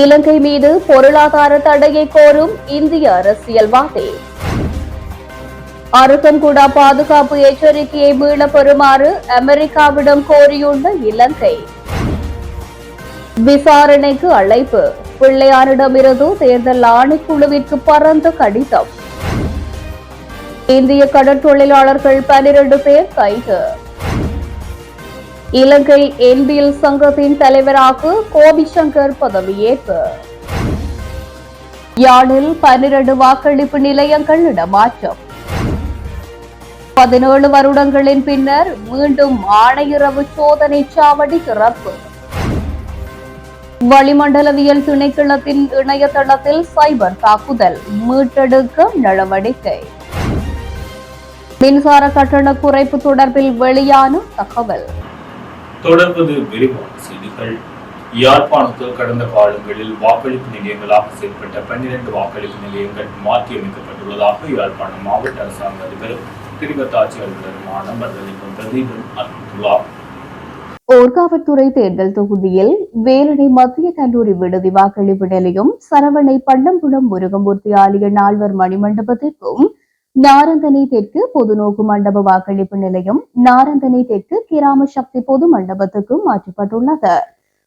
இலங்கை மீது பொருளாதார தடையை கோரும் இந்திய அரசியல்வாதி. அருகன்குடா பாதுகாப்பு எச்சரிக்கையை மீள பெறுமாறு அமெரிக்காவிடம் கோரியுள்ள இலங்கை. விசாரணைக்கு அழைப்பு. பிள்ளையாரிடமிருந்து தேர்தல் ஆணைக்குழுவிற்கு பறந்த கடிதம். இந்திய கடற்தொழிலாளர்கள் பனிரண்டு பேர் கைது. இலங்கை என்பிஎல் சங்கத்தின் தலைவராக கோபிசங்கர் பதவியேற்பு. யாழில் பன்னிரண்டு வாக்களிப்பு நிலையங்கள் இடமாற்றம். பதினேழு வருடங்களின் பின்னர் மீண்டும் ஆணையரவு சோதனை சாவடி திறப்பு. வளிமண்டலவியல் திணைக்களத்தின் இணையதளத்தில் சைபர் தாக்குதல் மீட்டெடுக்க நடவடிக்கை. மின்சார கட்டண குறைப்பு தொடர்பில் வெளியான தகவல். தொடர்வது விரிவான செய்திகள். யாழ்ப்பாணத்தில் கடந்த காலங்களில் வாக்களிப்பு நிலையங்களாக செயல்பட்ட பன்னிரண்டு வாக்களிப்பு நிலையங்கள் மாற்றியமைக்கப்பட்டுள்ளதாக யாழ்ப்பாணம் மாவட்ட அரசாங்க அதிபரும் திரிகத்தாட்சி அலுவலருமான மர்தலிங்கம் பிரதீபன் அறிவித்துள்ளார். ஓர்காவத்துறை தேர்தல் தொகுதியில் வேலடை மத்திய கல்லூரி விடுதி வாக்களிப்பு நிலையம் சரவணை பள்ளம்புலம் முருகமூர்த்தி ஆலய நால்வர் மணிமண்டபத்திற்கும் நாரந்தனை தெற்கு பொதுநோக்கு மண்டப வாக்களிப்பு நிலையம் நாரந்தனை தெற்கு கிராம சக்தி பொது மண்டபத்துக்கும் மாற்றப்பட்டுள்ளது.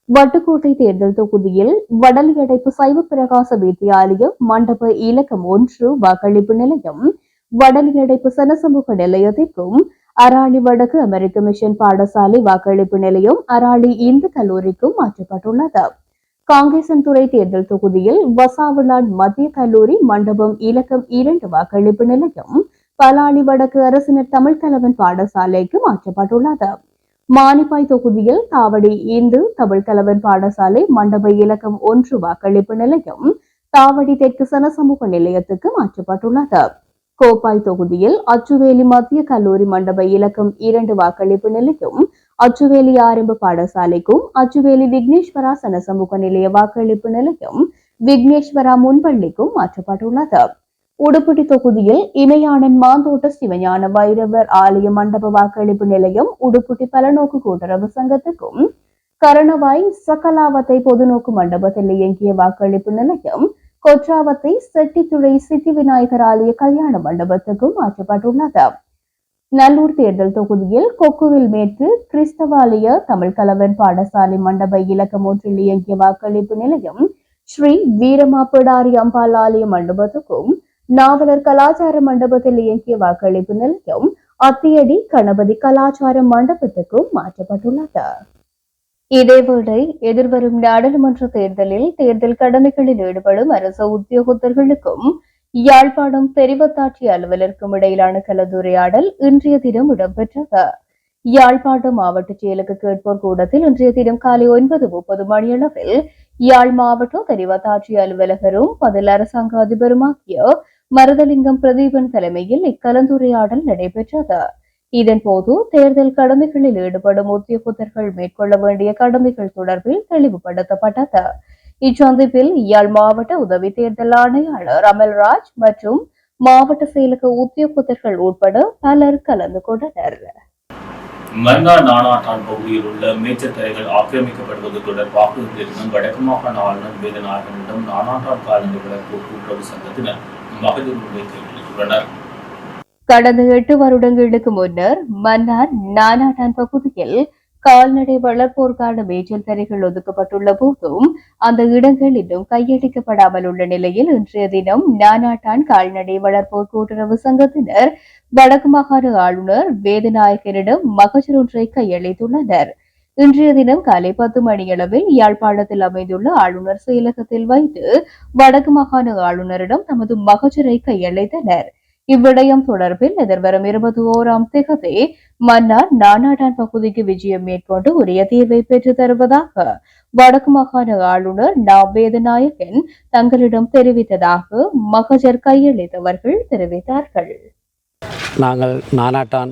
வட்டுக்கோட்டை தேர்தல் தொகுதியில் வடலியடைப்பு சைவ பிரகாச வித்தியாலயம் மண்டப இலக்கம் ஒன்று வாக்களிப்பு நிலையம் வடலியடைப்பு சனசமூக நிலையத்திற்கும் அராளி வடக்கு அமெரிக்க மிஷன் பாடசாலை வாக்களிப்பு நிலையம் அராளி இந்து கல்லூரிக்கும் மாற்றப்பட்டுள்ளது. காங்கேசன்துறை தேர்தல் தொகுதியில் வசாவிளான் மத்திய கல்லூரி மண்டபம் இலக்கம் இரண்டு வாக்களிப்பு நிலையம் பலாலி வடக்கு அரசினர் தமிழ் தலைவன் பாடசாலைக்கு மாற்றப்பட்டுள்ளது. மானிப்பாய் தொகுதியில் தாவடி இந்து தமிழ் தலைவன் பாடசாலை மண்டப இலக்கம் ஒன்று வாக்களிப்பு நிலையம் தாவடி தெற்கு சனசமூக நிலையத்துக்கு மாற்றப்பட்டுள்ளது. கோப்பாய் தொகுதியில் அச்சுவேலி மத்திய கல்லூரி மண்டப இலக்கம் இரண்டு வாக்களிப்பு நிலையம் அச்சுவேலி ஆரம்ப பாடசாலைக்கும் அச்சுவேலி விக்னேஸ்வரா சனசமூக நிலைய வாக்களிப்பு நிலையம் விக்னேஸ்வரா முன்பள்ளிக்கும் மாற்றப்பட்டுள்ளது. உடுப்பிட்டி தொகுதியில் இமையானன் மாந்தோட்ட சிவஞான வைரவர் ஆலய மண்டப வாக்களிப்பு நிலையம் உடுப்பிட்டி பலநோக்கு கூட்டுறவு சங்கத்துக்கும் கரணவாய் சக்கலாவத்தை பொதுநோக்கு மண்டபத்தில் இயங்கிய வாக்களிப்பு நிலையம் கொற்றாவத்தை செட்டித்துறை சித்தி விநாயகர் ஆலய கல்யாண மண்டபத்துக்கும் மாற்றப்பட்டுள்ளது. நல்லூர் தேர்தல் தொகுதியில் கொக்குவில் மேற்கு கிறிஸ்தவாலய தமிழ் கலவன் பாடசாலை மண்டப இலக்கம் ஒன்றில் இயங்கிய வாக்களிப்பு நிலையம் ஸ்ரீ வீரமா பிடாரி அம்பாள் ஆலய மண்டபத்துக்கும் நாவலர் கலாச்சார மண்டபத்தில் இயங்கிய வாக்களிப்பு நிலையம் அத்தியடி கணபதி கலாச்சார மண்டபத்துக்கும் மாற்றப்பட்டுள்ளது. இதேவேளை எதிர்வரும் நாடாளுமன்ற தேர்தலில் தேர்தல் கடமைகளில் ஈடுபடும் அரசு உத்தியோகத்தர்களுக்கும் யாழ்ப்பாணம் தெரிவத்தாட்சி அலுவலருக்கும் இடையிலான கலந்துரையாடல் இன்றைய தினம் இடம்பெற்றது. யாழ்ப்பாணம் மாவட்ட செயலுக்கு கேட்போர் கூடத்தில் இன்றைய தினம் காலை ஒன்பது முப்பது மணியளவில் யாழ் மாவட்டம் தெரிவத்தாட்சி அலுவலகரும் பதில் அரசாங்க அதிபருமாகிய மருதலிங்கம் பிரதீபன் தலைமையில் இக்கலந்துரையாடல் நடைபெற்றது. இதன்போது தேர்தல் கடமைகளில் ஈடுபடும் உத்தியோகத்தர்கள் மேற்கொள்ள வேண்டிய கடமைகள் தொடர்பில் தெளிவுபடுத்தப்பட்டது. இச்சந்திப்பில் யாழ் மாவட்ட உதவி தேர்தல் ஆணையாளர் அமல்ராஜ் மற்றும் மாவட்ட செயலக உத்தியோகத்தர்கள் உட்பட பலர் கலந்து கொண்டனர். மன்னார் நானாட்டான் பகுதியில் உள்ள மேய்ச்சல் தரைகள் ஆக்கிரமிக்கப்படுவது தொடர்பாக இன்றிருந்தும் வடக்கு மாகாண ஆளுநர் வேதநாயகனிடம் நானாட்டான் வளர்ப்பு கூட்டுறவு சங்கத்தினர் மகளிர் முன்வைக்க எழுதியுள்ளனர் கடந்த எட்டு வருடங்களுக்கு முன்னர் மன்னார் நானாட்டான் பகுதியில் கால்நடை வளர்ப்போருக்கான மேய்ச்சல் தரைகள் ஒதுக்கப்பட்டுள்ள போதும் அந்த இடங்கள் இன்னும் கையளிக்கப்படாமல் உள்ள நிலையில் இன்றைய தினம் நானாட்டான் கால்நடை வளர்ப்போர் கூட்டுறவு சங்கத்தினர் வடக்கு மாகாண ஆளுநர் வேதநாயகரிடம் மகஜர் ஒன்றை கையளித்துள்ளனர். இன்றைய தினம் காலை பத்து மணியளவில் யாழ்ப்பாணத்தில் அமைந்துள்ள ஆளுநர் செயலகத்தில் வைத்து வடக்கு மாகாண ஆளுநரிடம் தமது மகஜரை கையளித்தனர். இவ்விடயம் தொடர்பில் எதிர்வரும் இருபத்தி ஓராம் திகதி மன்னார் நானாடான் பகுதிக்கு விஜயம் மேற்கொண்டு உரிய தீர்வை பெற்று தருவதாக வடக்கு மாகாண ஆளுநர் நா வேதநாயகன் தங்களிடம் தெரிவித்ததாக மகஜர் கையளித்தவர்கள் தெரிவித்தார்கள். நாங்கள் நானாட்டான்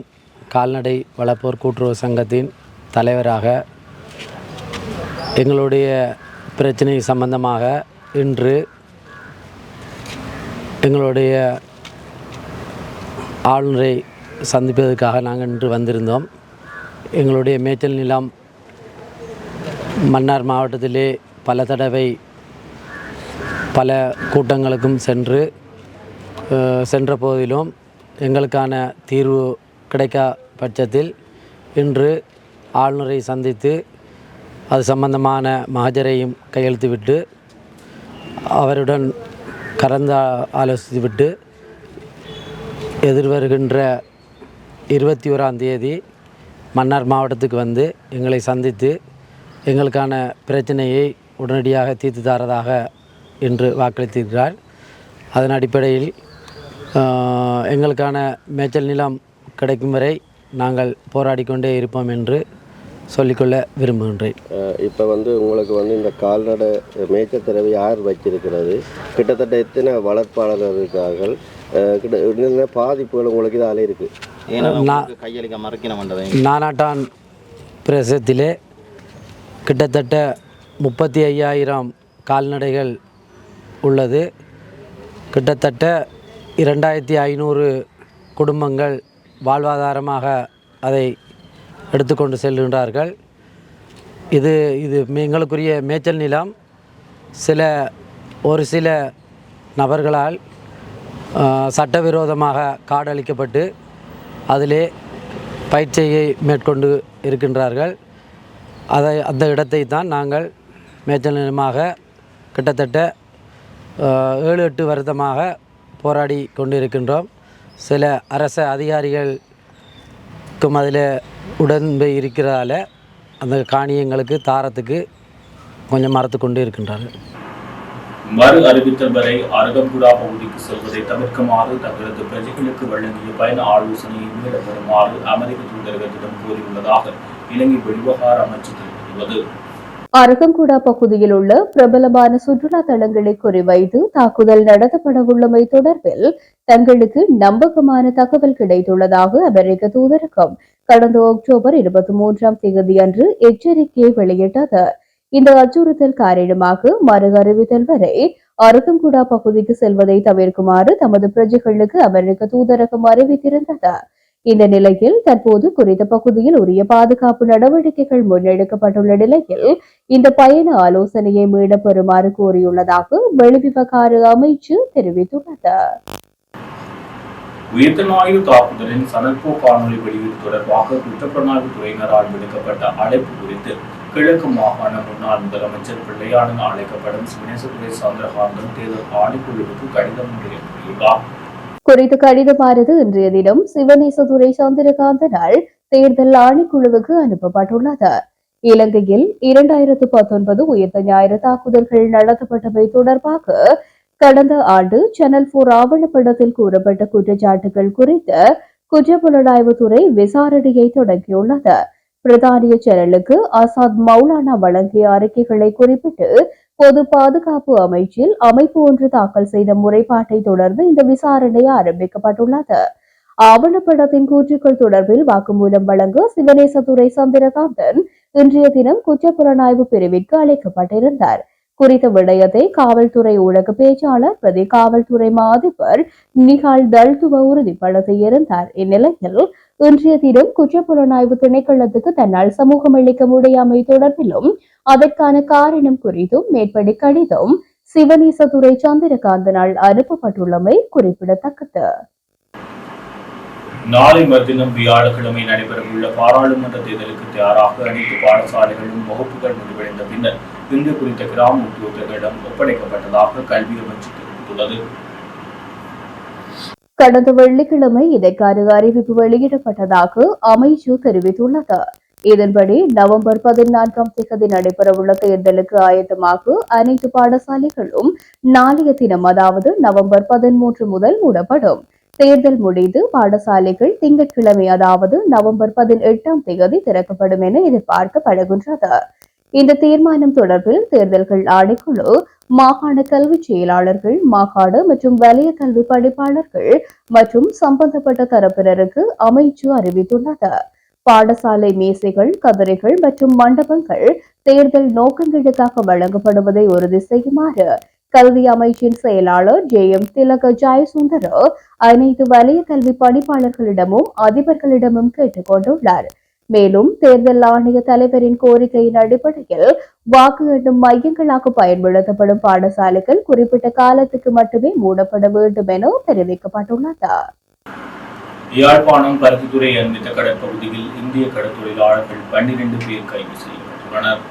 கால்நடை வளர்ப்போர் கூட்டுறவு சங்கத்தின் தலைவராக எங்களுடைய பிரச்சனை சம்பந்தமாக இன்று எங்களுடைய ஆளுநரை சந்திப்பதற்காக நாங்கள் இன்று வந்திருந்தோம். எங்களுடைய மேய்ச்சல் நிலம் மன்னார் மாவட்டத்திலே பல தடவை பல கூட்டங்களுக்கும் சென்று சென்ற போதிலும் எங்களுக்கான தீர்வு கிடைக்கா பட்சத்தில் இன்று ஆளுநரை சந்தித்து அது சம்பந்தமான மகஜரையும் கையெழுத்துவிட்டு அவருடன் கலந்து ஆலோசித்துவிட்டு எதிர்வருகின்ற இருபத்தி ஓராம் தேதி மன்னார் மாவட்டத்துக்கு வந்து எங்களை சந்தித்து எங்களுக்கான பிரச்சனையை உடனடியாக தீர்த்து தரதாக இன்று வாக்களித்திருக்கிறார். அதன் அடிப்படையில் எங்களுக்கான மேய்ச்சல் நிலம் கிடைக்கும் வரை நாங்கள் போராடிக்கொண்டே இருப்போம் என்று சொல்லிக்கொள்ள விரும்புகின்றேன். இப்போ வந்து உங்களுக்கு வந்து இந்த கால்நடை மேய்ச்சல் திறவை யார் வச்சிருக்கிறது? கிட்டத்தட்ட எத்தனை வளர்ப்பாளர்கள் இருக்கார்கள்? கிட்ட பாதிப்புகள் உங்களுக்கு இதால் இருக்குது நானாட்டான் பிரதேசத்திலே கிட்டத்தட்ட முப்பத்தி ஐயாயிரம் கால்நடைகள் உள்ளது. கிட்டத்தட்ட இரண்டாயிரத்தி ஐநூறு குடும்பங்கள் வாழ்வாதாரமாக அதை எடுத்துக்கொண்டு செல்கின்றார்கள். இது இது எங்களுக்குரிய மேய்ச்சல் நிலம். சில ஒரு சில நபர்களால் சட்டவிரோதமாக காடழிக்கப்பட்டு அதிலே பயிற்சியை மேற்கொண்டு இருக்கின்றார்கள். அதை அந்த இடத்தை தான் நாங்கள் மேய்ச்சல் நிலமாக கிட்டத்தட்ட ஏழு எட்டு வருடமாக போராடி கொண்டிருக்கின்றோம். சில அரச அதிகாரிகளுக்கும் அதில் உடன்பை இருக்கிறதால அந்த காணியங்களுக்கு தாரத்துக்கு கொஞ்சம் மறத்து கொண்டு இருக்கின்றார்கள் மறு அறிவித்தல் வரை அருகம்புடா பகுதிக்கு செல்வதை தவிர்க்குமாறு தங்களது பிரஜைகளுக்கு வழங்கிய பயண ஆலோசனையை மீள பெறுமாறு அமெரிக்க தூதரகத்திடம் கோரியுள்ளதாக இலங்கை வெளிவகார அமைச்சு தெரிவித்துள்ளது. அருகங்குடா பகுதியில் உள்ள பிரபலமான சுற்றுலா தலங்களை குறிவைத்து தாக்குதல் நடத்தப்படவுள்ளமை தொடர்பில் தங்களுக்கு நம்பகமான தகவல் கிடைத்துள்ளதாக அமெரிக்க தூதரகம் கடந்த அக்டோபர் இருபத்தி மூன்றாம் தேதி அன்று எச்சரிக்கையை வெளியிட்டது. இந்த அச்சுறுத்தல் காரணமாக மறு அறிவித்தல் வரை அருகங்குடா பகுதிக்கு செல்வதை தவிர்க்குமாறு தமது பிரஜைகளுக்கு அமெரிக்க தூதரகம் அறிவித்திருந்தது. இந்த நிலையில் தற்போது குறித்த பகுதியில் உரிய பாதுகாப்பு நடவடிக்கைகள் முன்னெடுக்கப்பட்டுள்ள நிலையில் இந்த பயண ஆலோசனையை மீள பெறுமாறு கோரியுள்ளதாக வெளிவிவகார அமைச்சு தெரிவித்துள்ளது. உயிர்த்த தாக்குதலின் சனற்போ காணொலி வெளியீடு தொடர்பாக குற்றப்புலனாய்வு துறையினரால் விடுக்கப்பட்ட அழைப்பு குறித்து கிழக்கு மாகாண முன்னாள் முதலமைச்சர் பிள்ளையானன் அழைக்கப்படும் சிவனேசதுரை சந்திரகாந்தன் தேர்தல் ஆணைக்குழுவுக்கு கடிதம் ஒன்றை எழுதியுள்ளார் குறித்த கடிதமானது இன்றைய தினம் சிவனேசதுரை சந்திரகாந்தனால் தேர்தல் ஆணைக்குழுவுக்கு அனுப்பப்பட்டுள்ளது. இலங்கையில் இரண்டாயிரத்து பத்தொன்பது உயிர்த்த ஞாயிறு தாக்குதல்கள் நடத்தப்பட்டவை தொடர்பாக கடந்த ஆண்டு சேனல் போர் ஆவணப்படத்தில் கூறப்பட்ட குற்றச்சாட்டுகள் குறித்து குற்றப்புலனாய்வுத்துறை விசாரணையை தொடங்கியுள்ளது. பிரதானிய சேனலுக்கு ஆசாத் மௌலானா வழங்கிய அறிக்கைகளை குறிப்பிட்டு பொது பாதுகாப்பு அமைச்சில் அமைப்பு ஒன்று தாக்கல் செய்த முறைப்பாட்டை தொடர்ந்து இந்த விசாரணை ஆரம்பிக்கப்பட்டுள்ளது. ஆவணப்படத்தின் கூற்றுக்கள் தொடர்பில் வாக்குமூலம் வழங்க சிவனேசதுரை சந்திரகாந்தன் இன்றைய தினம் குற்றப்புலனாய்வு பிரிவிற்கு அழைக்கப்பட்டிருந்தார். குறித்த விடயத்தை காவல்துறை ஊடக பேச்சாளர் பிரதி காவல்துறை மாதிபர் நிகால் தல்துவ உறுதிப்படுத்தியிருந்தார். இந்நிலையில் இன்றைய தினம் குற்றப்புலனாய்வு திணைக்களத்துக்கு தன்னால் சமூகம் அளிக்க முடியாமை தொடர்பிலும் அதற்கான காரணம் குறித்தும் மேற்படி கடிதம் சிவனேசதுரை சந்திரகாந்தனால் அனுப்பப்பட்டுள்ளமை குறிப்பிடத்தக்கது. நாளை மறுதினம் வியாழக்கிழமை நடைபெறவுள்ள பாராளுமன்ற தேர்தலுக்கு தயாராக அனைத்து பாடசாலைகளும் வகுப்புகள் முடிவடைந்த பின்னர் இன்று குறித்த கிராம உத்தியோகர்களிடம் ஒப்படைக்கப்பட்டதாக கல்வி அமைச்சு தெரிவித்துள்ளது. கடந்த வெள்ளிக்கிழமை இதற்கான அறிவிப்பு வெளியிடப்பட்டதாக அமைச்சு தெரிவித்துள்ளது. இதன்படி நவம்பர் பதினான்காம் தேதி நடைபெறவுள்ள தேர்தலுக்கு ஆயத்தமாக அனைத்து பாடசாலைகளும் நாளைய தினம் அதாவது நவம்பர் பதிமூன்று முதல் மூடப்படும். தேர்தல் முடிந்து பாடசாலைகள் திங்கட்கிழமை அதாவது நவம்பர் பதினெட்டாம் தேதி திறக்கப்படும் என எதிர்பார்க்கப்படுகின்றது. இந்த தீர்மானம் தொடர்பில் தேர்தல்கள் ஆணைக்குழு மாகாண கல்வி செயலாளர்கள் மாகாண மற்றும் வலய கல்வி படிப்பாளர்கள் மற்றும் சம்பந்தப்பட்ட தரப்பினருக்கு அமைச்சு அறிவித்துள்ளது பாடசாலை மேசைகள் கதிரைகள் மற்றும் மண்டபங்கள் தேர்தல் நோக்கங்களுக்காக வழங்கப்படுவதை உறுதி செய்யுமாறு கல்வி அமைச்சின் செயலாளர் ஜே எம் திலக ஜெயசுந்தர அனைத்து வலய கல்வி பணிப்பாளர்களிடமும் அதிபர்களிடமும் கேட்டுக் கொண்டுள்ளார். மேலும் தேர்தல் ஆணைய தலைவரின் கோரிக்கையின் அடிப்படையில் வாக்கு எண்ணும் மையங்களாக பயன்படுத்தப்படும் பாடசாலைகள் குறிப்பிட்ட காலத்துக்கு மட்டுமே மூடப்பட வேண்டும் என தெரிவிக்கப்பட்டுள்ளது. யாழ்ப்பாணம் பருத்தித்துறை அண்மித்த கடற்பகுதியில் இந்திய கடற்தொழிலாளர்கள் பன்னிரண்டு பேர் கைது செய்யப்பட்டுள்ளனர்.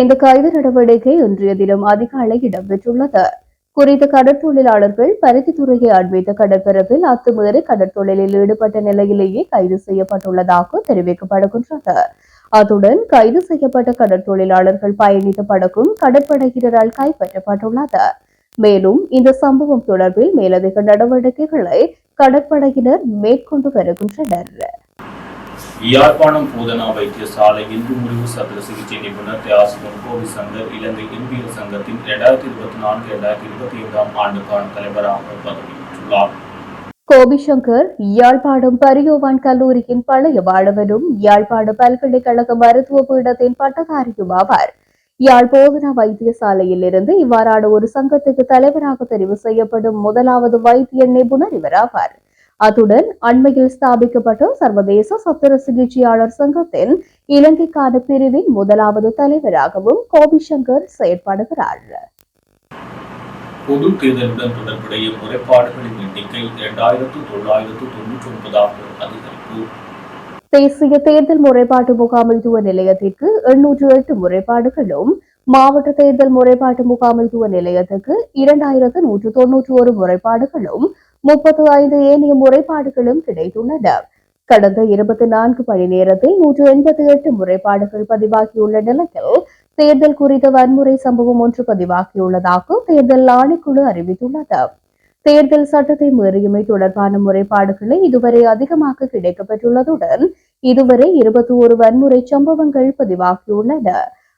இந்த கைது நடவடிக்கை இன்றைய தினம் அதிகாலை இடம்பெற்றுள்ளது. குறித்த கடற்தொழிலாளர்கள் பருத்தித்துறையை அண்மித்த கடற்பரப்பில் அத்துமீறி கடற்தொழிலில் ஈடுபட்ட நிலையிலேயே கைது செய்யப்பட்டுள்ளதாக தெரிவிக்கப்படுகின்றது. அத்துடன் கைது செய்யப்பட்ட கடற்தொழிலாளர்கள் பயணித்த படகும் கடற்படையினரால் கைப்பற்றப்பட்டுள்ளது. மேலும் இந்த சம்பவம் தொடர்பில் மேலதிக நடவடிக்கைகளை கடற்படையினர் மேற்கொண்டு வருகின்றனர். யாழ்ப்பாணம் போதனா வைத்தியசாலை இன்று முடிவு சத்திர சிகிச்சை நிபுணர் தியாசுவன் கோவி சங்கர் இலங்கை இந்தியல் சங்கத்தின் இரண்டாயிரத்தி இருபத்தி நான்கு இரண்டாயிரத்தி இருபத்தி ஐந்தாம் ஆண்டுக்கான தலைவராக பதவியேற்றுள்ளார். கோபிசங்கர் யாழ்ப்பாணம் பரியோவான் கல்லூரியின் பழைய மாணவனும் யாழ்ப்பாண பல்கலைக்கழக மருத்துவ பீடத்தின் பட்டதாரியும் ஆவார். யாழ் போதனா வைத்தியசாலையில் இருந்து இவ்வாறான ஒரு சங்கத்துக்கு தலைவராக தெரிவு செய்யப்படும் முதலாவது வைத்திய நிபுணர் இவராவார். அத்துடன் அண்மையில் ஸ்தாபிக்கப்பட்ட சர்வதேச சத்திர சிகிச்சையாளர் சங்கத்தின் இலங்கைக்கான பிரிவின் முதலாவது தலைவராகவும் கோபிசங்கர் செயற்படுகிறார். பொது தேர்தலுடன் தொடர்புடைய முறைப்பாடுகளின் எண்ணிக்கை இரண்டாயிரத்து தொள்ளாயிரத்து தொன்னூற்றி ஒன்பதாக அதிகரிப்பு. தேசிய தேர்தல் முறைப்பாட்டு முகாமைத்துவ நிலையத்திற்கு எண்ணூற்று எட்டு முறைப்பாடுகளும் மாவட்ட தேர்தல் முறைப்பாட்டு முகாமைத்துவ நிலையத்துக்கு இரண்டாயிரத்து நூற்று தொன்னூற்றி ஒரு முறைப்பாடுகளும் முப்பத்து ஐந்து ஏனைய முறைப்பாடுகளும் கிடைத்துள்ளன. கடந்த இருபத்தி நான்கு மணி நேரத்தில் நூற்று எண்பத்தி எட்டு முறைப்பாடுகள் பதிவாகியுள்ள நிலையில் தேர்தல் குறித்த வன்முறை சம்பவம் ஒன்று பதிவாகியுள்ளதாக தேர்தல் ஆணைக்குழு அறிவித்துள்ளது. தேர்தல் சட்டத்தை மீறியமை தொடர்பான முறைப்பாடுகளை இதுவரை அதிகமாக கிடைக்கப்பட்டுள்ளதுடன் இதுவரை இருபத்தி ஒரு வன்முறை சம்பவங்கள் பதிவாகியுள்ளன.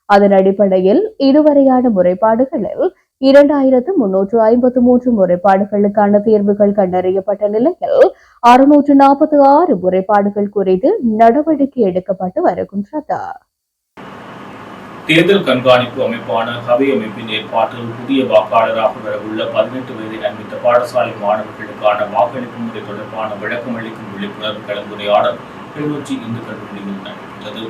அதன் அடிப்படையில் இதுவரையான முறைப்பாடுகளில் இரண்டாயிரத்து முன்னூற்று ஐம்பத்து மூன்று முறைப்பாடுகளுக்கான தீர்வுகள் கண்டறியப்பட்ட நிலையில் அறுநூற்று நாற்பத்தி ஆறு முறைப்பாடுகள் குறித்து நடவடிக்கை எடுக்கப்பட்டு வருகின்றது. தேர்தல் கண்காணிப்பு அமைப்பான ஹவை அமைப்பின் ஏற்பாட்டில் புதிய வாக்காளராக வரவுள்ள பதினெட்டு வயதை அண்மித்த பாடசாலை மாணவர்களுக்கான வாக்களிப்பு முறை தொடர்பான விளக்கம் அளிக்கும் விழிப்புணர்வு கலந்துரையாடல் கிளிநொச்சி இந்து கல்லூரியில் நடைபெற்றது.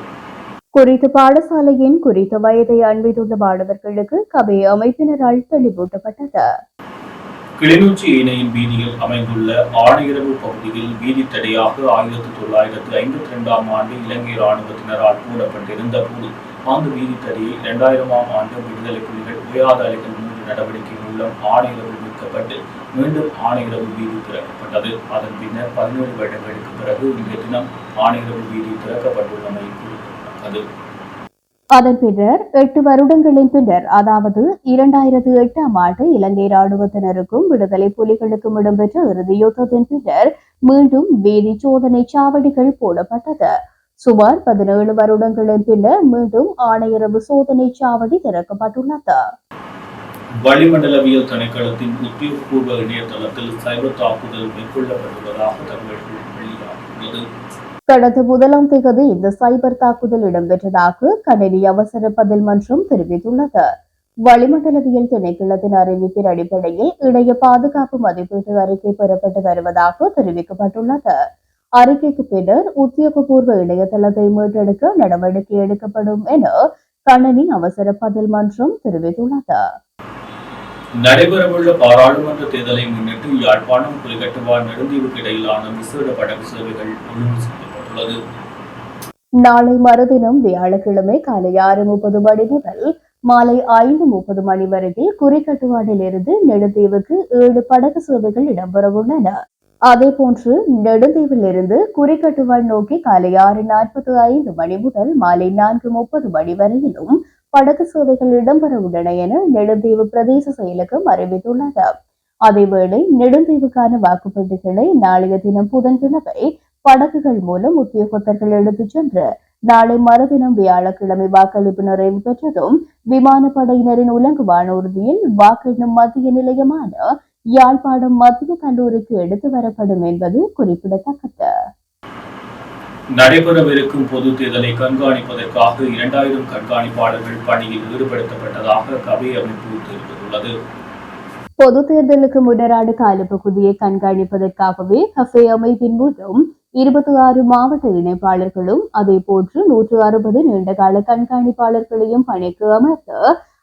குறித்த பாடசாலையின் குறித்த வயதை அண்மித்துள்ள மாணவர்களுக்கு கபே அமைப்பினரால் தெளிவூட்டப்பட்டது. கிளிநொச்சி இணையின் வீதியில் அமைந்துள்ள ஆணையரவு பகுதியில் வீதி தடையாக ஆயிரத்தி தொள்ளாயிரத்து ஐம்பத்தி இரண்டாம் ஆண்டு இலங்கை இராணுவத்தினரால் கூடப்பட்டிருந்த போது அந்த வீதி தடையை இரண்டாயிரமாம் ஆண்டு விடுதலை புலிகள் உயாத அலைகள் மூன்று நடவடிக்கை மூலம் ஆணையரவு மீட்கப்பட்டு மீண்டும் ஆணையரவு வீதி திறக்கப்பட்டது. அதன் பின்னர் பதினேழு வருடங்களுக்கு பிறகு இன்றைய தினம் ஆணையரவு வீதி திறக்கப்பட்டுள்ளமை குறிப்பிடத்தக்கது அதன் பின்னர் எட்டு வருடங்களின் பின்னர் அதாவது இரண்டாயிரத்து எட்டாம் ஆண்டு இலங்கை ராணுவத்தினருக்கும் விடுதலை புலிகளுக்கும் இடம்பெற்ற இறுதி யுத்தத்தின் பின்னர் மீண்டும் வீதி சோதனை சாவடிகள் போடப்பட்டது. சுமார் பதினேழு வருடங்களின் பின்னர் மீண்டும் ஆணையரவு சோதனை சாவடி திறக்கப்பட்டுள்ளது. வளிமண்டலவியல் திணைக்களத்தின் உத்தியோகபூர்வ இணையதளத்தில் சைபர் தாக்குதல் மேற்கொள்ளப்பட்டுள்ளதாக தகவல்கள் வெளியாகியுள்ளது. கடந்த முதலாம் தேதி இந்த சைபர் தாக்குதல் இடம்பெற்றதாக கணனி அவசர பதில் மன்றம் தெரிவித்துள்ளது. வளிமண்டலவியல் திணைக்களத்தின் அறிவிப்பின் அடிப்படையில் இணைய பாதுகாப்பு மதிப்பீட்டு அறிக்கை பெறப்பட்டு வருவதாக தெரிவிக்கப்பட்டுள்ளது. அறிக்கைக்கு பின்னர் உத்தியோகபூர்வ இணையதளத்தை மீட்டெடுக்க நடவடிக்கை எடுக்கப்படும் என கணனி அவசர பதில் மன்றம் தெரிவித்துள்ளது. நடைபெறவுள்ள பாராளுமன்ற தேர்தலை முன்னிட்டு யாழ்ப்பாணம் புலிகட்டுவார் நெடுந்தீவுக்கு இடையிலான விசேட படகு சேவைகள் ஒழுங்கு செய்யப்பட்டுள்ளது நாளை மறுதினம் வியாழக்கிழமை காலை ஆறு முப்பது மணி முதல் மாலை ஐந்து முப்பது மணி வரையில் குறிக்கட்டுவாடில் இருந்து நெடுந்தீவுக்கு ஏழு படகு சேவைகள் இடம்பெறவுள்ளன அதேபோன்று நெடுந்தீவில் இருந்து குறிக்கட்டுவாள் நோக்கி காலை ஆறு நாற்பத்தி ஐந்து மணி முதல் மாலை நான்கு முப்பது மணி வரையிலும் படகு சேவைகள் இடம்பெற உள்ளன என நெடுந்தீவு பிரதேச செயலகம் அறிவித்துள்ளது. அதேவேளை நெடுந்தீவுக்கான வாக்குப்பெட்டிகளை நாளைய தினம் புதன்கிழமை படகுகள் மூலம் உத்தியோகத்தர்கள் எடுத்துச் சென்று நாளை மறுதினம் வியாழக்கிழமை வாக்களிப்பு நிறைவு பெற்றதும் விமானப்படையினரின் உலங்கு வானூர்தியில் வாக்கெண்ணும் மத்திய நிலையமான யாழ்ப்பாணம் மத்திய கல்லூரிக்கு எடுத்து வரப்படும் என்பது குறிப்பிடத்தக்கது. நடைபெறவிருக்கும் பொது தேர்தலை கண்காணிப்பதற்காக இரண்டாயிரம் கண்காணிப்பாளர்கள் பணியில் ஈடுபடுத்தப்பட்டதாக கவி அமைப்பு தெரிவித்துள்ளது. பொது தேர்தலுக்கு முன்னரான காலப்பகுதியை கண்காணிப்பதற்காகவே கஃபே அமைப்பின் மூலம் இருபத்தி ஆறு மாவட்ட இணைப்பாளர்களும் அதே போன்று நூற்று அறுபது நீண்டகால கண்காணிப்பாளர்களையும் பணிக்கு அமர்த்து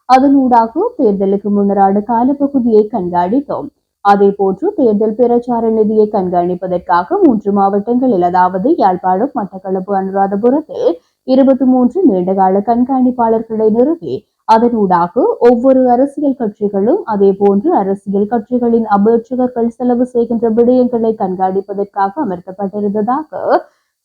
அதனூடாக தேர்தலுக்கு முன்னரான காலப்பகுதியை கண்காணித்தோம். அதே போன்று தேர்தல் பிரச்சார நிதியை கண்காணிப்பதற்காக மூன்று மாவட்டங்களில் அதாவது யாழ்ப்பாணம் மட்டக்களப்பு அனுராதபுரத்தில் இருபத்தி மூன்று நீண்டகால கண்காணிப்பாளர்களை நிறுவி அதனூடாக ஒவ்வொரு அரசியல் கட்சிகளும் அதே போன்று அரசியல் கட்சிகளின் அபேட்சகர்கள் செலவு செய்கின்ற விடயங்களை கண்காணிப்பதற்காக அமர்த்தப்பட்டிருந்ததாக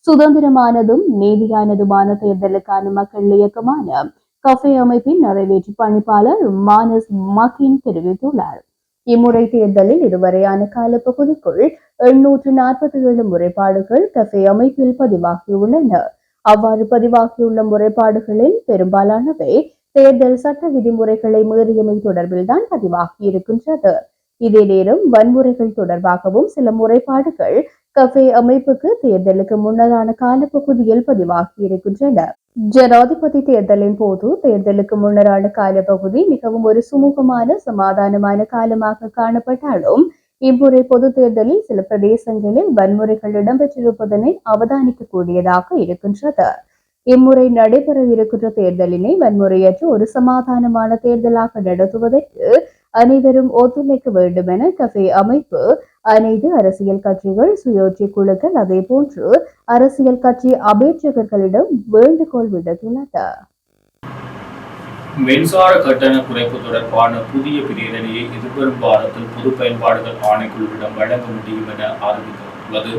சுதந்திரமானதும் நீதியானதுமான தேர்தலுக்கான மக்கள் இயக்கமான கஃபே அமைப்பின் நிறைவேற்று பணிப்பாளர் மானஸ் மக்கின் தெரிவித்துள்ளார். இம்முறை தேர்தலில் இதுவரையான காலப்பகுதிக்குள் எண்ணூற்று நாற்பத்தி ஏழு முறைப்பாடுகள் கஃபே அமைப்பில் பதிவாகியுள்ளன. அவ்வாறு பதிவாகியுள்ள முறைப்பாடுகளில் பெரும்பாலானவை தேர்தல் சட்ட விதிமுறைகளை மீறியமை தொடர்பில்தான் பதிவாகி இருக்கின்றது இதே நேரம் வன்முறைகள் தொடர்பாகவும் சில முறைப்பாடுகள் கஃபே அமைப்புக்கு தேர்தலுக்கு முன்னதான காலப்பகுதியில் பதிவாகி இருக்கின்றன ஜனாதிபதி தேர்தலின் போது தேர்தலுக்கு முன்னரான காலப்பகுதி மிகவும் ஒரு சுமூகமான சமாதானமான காலமாக காணப்பட்டாலும் இம்முறை பொது தேர்தலில் சில பிரதேசங்களில் வன்முறைகள் இடம்பெற்றிருப்பதனை அவதானிக்க கூடியதாக இருக்கின்றது. இம்முறை நடைபெறவிருக்கின்ற தேர்தலினை வன்முறையற்ற ஒரு சமாதானமான தேர்தலாக நடத்துவதற்கு அனைவரும் ஒத்துழைக்க வேண்டும் என கஃபே அமைப்பு அனைத்து அரசியல் கட்சிகள் சுயோட்சி குழுக்கள் அதே போன்று அரசியல் கட்சி அபேட்சகர்களிடம் வேண்டுகோள் விடுத்துள்ளது மின்சார கட்டண குறைப்பு தொடர்பான புதிய பிரேரணையை எதிர்வரும் வாரத்தில் பொது பயன்பாடுகள் ஆணைக்குழுவிடம் வழங்க முடியும் என அறிவிக்கப்பட்டுள்ளது.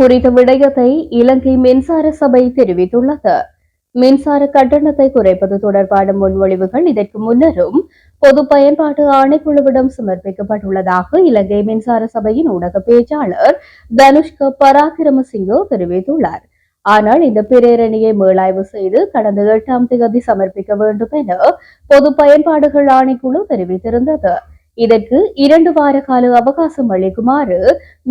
குறித்த விடயத்தை இலங்கை மின்சார சபை தெரிவித்துள்ளது. மின்சார கட்டணத்தை குறைப்பது தொடர்பான முன்மொழிவுகள் இதற்கு முன்னரும் பொது பயன்பாட்டு ஆணைக்குழுவிடம் சமர்ப்பிக்கப்பட்டுள்ளதாக இலங்கை மின்சார சபையின் ஊடக பேச்சாளர் தனுஷ்க பராக்கிரமசிங்கோ தெரிவித்துள்ளார். ஆனால் இந்த பிரேரணியை மேலாய்வு செய்து கடந்த எட்டாம் தேதி சமர்ப்பிக்க வேண்டும் என பொது பயன்பாடுகள் ஆணைக்குழு தெரிவித்திருந்தது. இதற்கு இரண்டு வார கால அவகாசம் அளிக்குமாறு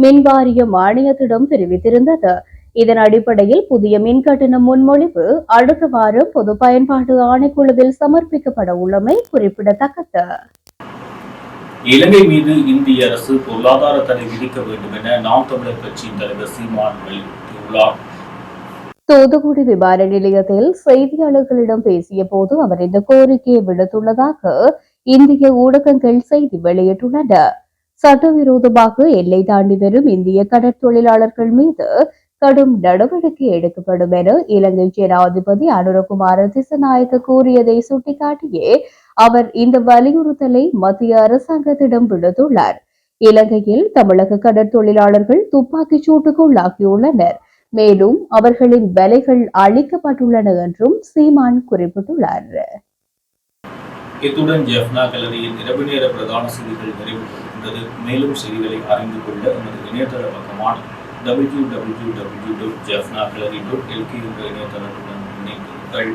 மின் வாரியம் ஆணையத்திடம் தெரிவித்திருந்தது. இதன் அடிப்படையில் புதிய மின் கட்டண முன்மொழிவு அடுத்த வாரம் பொது பயன்பாட்டு ஆணைக்குழுவில் சமர்ப்பிக்கப்பட உள்ளமை குறிப்பிடத்தக்கது. இலங்கை மீது இந்திய அரசு பொருளாதார தடை விதிக்க வேண்டும் என நாம் தமிழர் கட்சியின் தலைவர் சீமான் வலியுறுத்தியுள்ளார். தூத்துக்குடி விமான நிலையத்தில் செய்தியாளர்களிடம் பேசிய போது அவர் இந்த கோரிக்கையை விடுத்துள்ளதாக இந்திய ஊடகங்கள் செய்தி வெளியிட்டுள்ளன. சட்டவிரோதமாக எல்லை தாண்டி வரும் இந்திய கடற்தொழிலாளர்கள் மீது கடும் நடவடிக்கை எடுக்கப்படும் என இலங்கை ஜனாதிபதி அனுரகுமார திசநாயக்க கூறியதை சுட்டிக்காட்டியே அவர் இந்த வலியுறுத்தலை மத்திய அரசாங்கத்திடம் விடுத்துள்ளார். இலங்கையில் தமிழக கடற்தொழிலாளர்கள் துப்பாக்கிச் சூட்டுக்கு உள்ளாகியுள்ளனர். மேலும் அவர்களின் வேலைகள் அளிக்கப்பட்டுள்ளன என்றும் சீமான் குறிப்பிட்டுள்ளார். இத்துடன் ஜெஃப்னா கல்லூரியின் இரவு நேர பிரதான செய்திகள் நிறைவு பெறுகின்றது மேலும் செய்திகளை அறிந்து கொள்ள எமது இணையதள பக்கமான W W W dot Jaffna gallery dot LK என்ற இணையதளத்துடன் இணைந்திருங்கள்.